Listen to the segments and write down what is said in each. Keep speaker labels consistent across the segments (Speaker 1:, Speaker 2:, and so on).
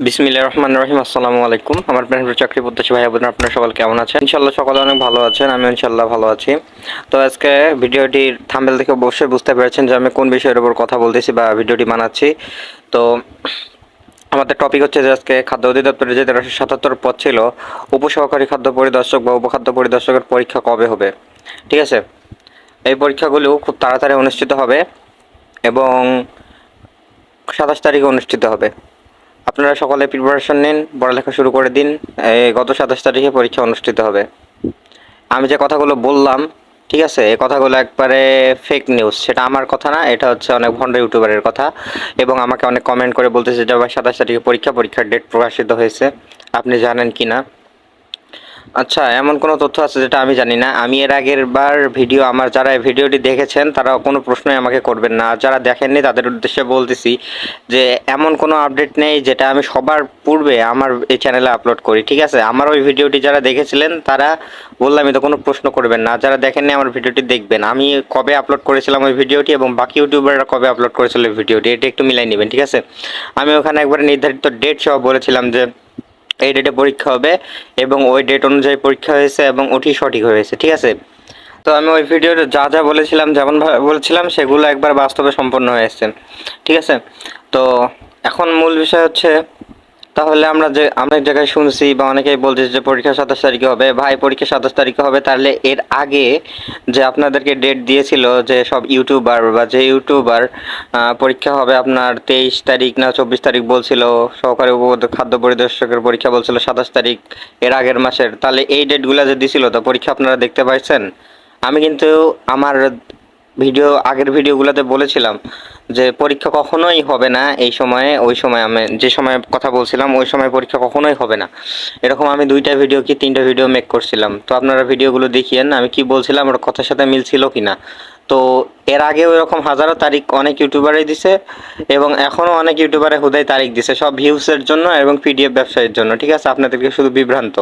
Speaker 1: বিসমিল্লাহ রহমান রহিম, আসসালামু আলাইকুম। আমার প্রাণ চাকরি প্রত্যাশী ভাই বোন আপনারা সকল কেমন আছেন? ইনশাল্লাহ সকলে অনেক ভালো আছেন আমি ইনশাল্লাহ ভালো আছি। তো আজকে ভিডিওটির থাম্বেল দেখে অবশ্যই বুঝতে পেরেছেন যে আমি কোন বিষয়ের উপর কথা বলতেছি বা ভিডিওটি বানাচ্ছি। তো আমাদের টপিক হচ্ছে যে আজকে খাদ্য অধিদপ্তরের যে তেরোশো সাতাত্তর পদ ছিল, উপসহকারী খাদ্য পরিদর্শক বা উপখাদ্য পরিদর্শকের পরীক্ষা কবে হবে? ঠিক আছে? এই পরীক্ষাগুলো খুব তাড়াতাড়ি অনুষ্ঠিত হবে এবং সাতাশ তারিখে অনুষ্ঠিত হবে। আপনারা সকলে প্রিপারেশন নিন, পড়ালেখা শুরু করে দিন। গত সাতাশ তারিখে পরীক্ষা অনুষ্ঠিত হবে। আমি যে কথাগুলো বললাম, ঠিক আছে এই কথাগুলো একবারে ফেক নিউজ সেটা আমার কথা না, এটা হচ্ছে অনেক ভণ্ড ইউটিউবারের কথা। এবং আমাকে অনেক কমেন্ট করে বলতেছে যে সাতাশ তারিখে পরীক্ষা, পরীক্ষার ডেট প্রকাশিত হয়েছে। আপনি জানেন কি না আচ্ছা এমন কোনো তথ্য আছে যেটা আমি জানি না। আমি এর আগের বার ভিডিও, আমার যারা এই ভিডিওটি দেখেছেন, তারা কোনো প্রশ্নই আমাকে করবেন না। যারা দেখেননি, তাদের উদ্দেশ্যে বলতেছি যে, এমন কোনো আপডেট নেই যেটা আমি সবার পূর্বে আমার এই চ্যানেলে আপলোড করি, ঠিক আছে? আমার ওই ভিডিওটি যারা দেখেছিলেন, তারা বললামই তো কোনো প্রশ্ন করবেন না। যারা দেখেননি আমার ভিডিওটি দেখবেন। আমি কবে আপলোড করেছিলাম ওই ভিডিওটি এবং বাকি ইউটিউবাররা কবে আপলোড করেছিল ওই ভিডিওটি, এটা একটু মিলাই নেবেন, ঠিক আছে? আমি ওখানে একবারে নির্ধারিত ডেট সহ বলেছিলাম যে এই ডেটে পরীক্ষা হবে এবং ওই ডেট অনুযায়ী পরীক্ষা হয়েছে এবং ওটি সঠিক হয়েছে, ঠিক আছে? তো আমি ওই ভিডিওর যা যা বলেছিলাম যেমনভাবে বলেছিলাম, সেগুলো একবার বাস্তবে সম্পন্ন হয়েছে, ঠিক আছে? তো এখন মূল বিষয় হচ্ছে তাহলে আমরা যে অনেক জায়গায় শুনছি বা অনেকেই বলছে যে পরীক্ষা সাতাশ তারিখে হবে, ভাই পরীক্ষা সাতাশ তারিখে হবে, তাহলে এর আগে যে আপনাদেরকে ডেট দিয়েছিল যে সব ইউটিউবার বা যে ইউটিউবার পরীক্ষা হবে আপনার তেইশ তারিখ না চব্বিশ তারিখ বলছিল, সহকারী উপ খাদ্য পরিদর্শকের পরীক্ষা বলছিল সাতাশ তারিখ এর আগের মাসের, তাহলে এই ডেটগুলো যে দিছিল, তো পরীক্ষা আপনারা দেখতে পাইছেন? আমি কিন্তু আমার ভিডিও আগের ভিডিওগুলোতে বলেছিলাম যে পরীক্ষা কখনোই হবে না এই সময়ে, ওই সময় আমি, যে সময় কথা বলছিলাম, ওই সময় পরীক্ষা কখনোই হবে না। এরকম আমি দুইটা ভিডিও কি তিনটা ভিডিও মেক করছিলাম। তো আপনারা ভিডিওগুলো দেখিয়েন, আমি কি বলছিলাম, ওর কথার সাথে মিলছিল কি না তো এর আগেও এরকম হাজারো তারিখ অনেক ইউটিউবারই দিছে, এবং এখনও অনেক ইউটিউবারে হুদাই তারিখ দিছে, সব ভিউসের জন্য এবং পিডিএফ ব্যবসায়ের জন্য, ঠিক আছে? আপনাদেরকে শুধু বিভ্রান্ত।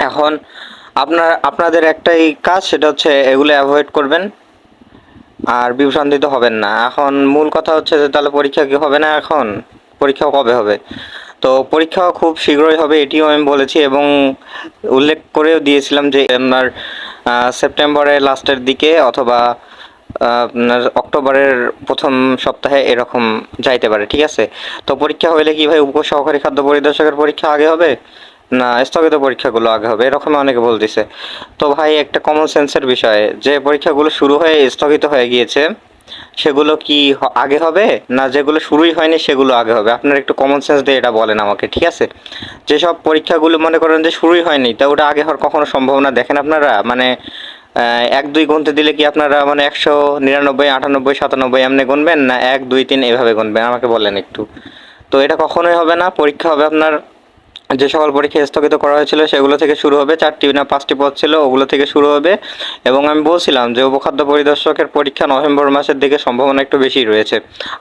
Speaker 1: এখন, আপনার, আপনাদের একটাই কাজ, সেটা হচ্ছে এগুলো অ্যাভয়েড করবেন। আর বিভ্রান্তিত হবেন না। এখন মূল কথা হচ্ছে যে, তাহলে পরীক্ষা কি হবে না এখন? পরীক্ষা কবে হবে? তো পরীক্ষা খুব শীঘ্রই হবে, এটিও আমি বলেছি এবং উল্লেখ করেও দিয়েছিলাম যে, আপনার সেপ্টেম্বরের লাস্টের দিকে অথবা আপনার অক্টোবরের প্রথম সপ্তাহে এরকম যাইতে পারে, ঠিক আছে? তো পরীক্ষা হইলে কি ভাই উপসহকারী খাদ্য পরিদর্শকের পরীক্ষা আগে হবে? না, স্থগিত পরীক্ষাগুলো আগে হবে এরকম অনেকে বলতেছে। তো ভাই, একটা কমন সেন্সের বিষয়, যে পরীক্ষাগুলো শুরু হয়ে স্থগিত হয়ে গিয়েছে, সেগুলো কি আগে হবে? না, যেগুলো শুরুই হয়নি, সেগুলো আগে হবে? আপনার একটু কমন সেন্স দিয়ে এটা বলেন আমাকে, ঠিক আছে? যেসব পরীক্ষাগুলো মনে করেন যে শুরুই হয়নি, তা ওটা আগে হওয়ার কখনো সম্ভাবনা দেখেন আপনারা? মানে এক, দুই গুনতে দিলে কি আপনারা মানে একশো নিরানব্বই, আটানব্বই, সাতানব্বই এমনি গুনবেন? না, এক, দুই, তিন এভাবে গুনবেন? আমাকে বলেন একটু। তো এটা কখনোই হবে না, পরীক্ষা হবে আপনার যে সকল পরীক্ষা স্থগিত করা হয়েছিল সেগুলো থেকে শুরু হবে, চারটি না পাঁচটি পদ ছিল, ওগুলো থেকে শুরু হবে। এবং আমি বলছিলাম যে উপখাদ্য পরিদর্শকের পরীক্ষা নভেম্বর মাসের দিকে সম্ভাবনা একটু বেশি রয়েছে।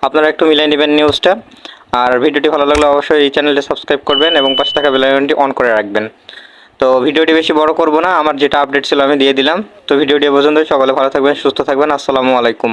Speaker 1: আপনারা একটু মিলিয়ে নেবেন নিউজটা। আর ভিডিওটি ভালো লাগলে অবশ্যই এই চ্যানেলটি সাবস্ক্রাইব করবেন এবং পাশে থাকা বেলাইকনটি অন করে রাখবেন। তো ভিডিওটি বেশি বড় করব না, আমার যেটা আপডেট ছিল আমি দিয়ে দিলাম। তো ভিডিওটি পর্যন্ত সকলে ভালো থাকবেন, সুস্থ থাকবেন, আসসালামু আলাইকুম।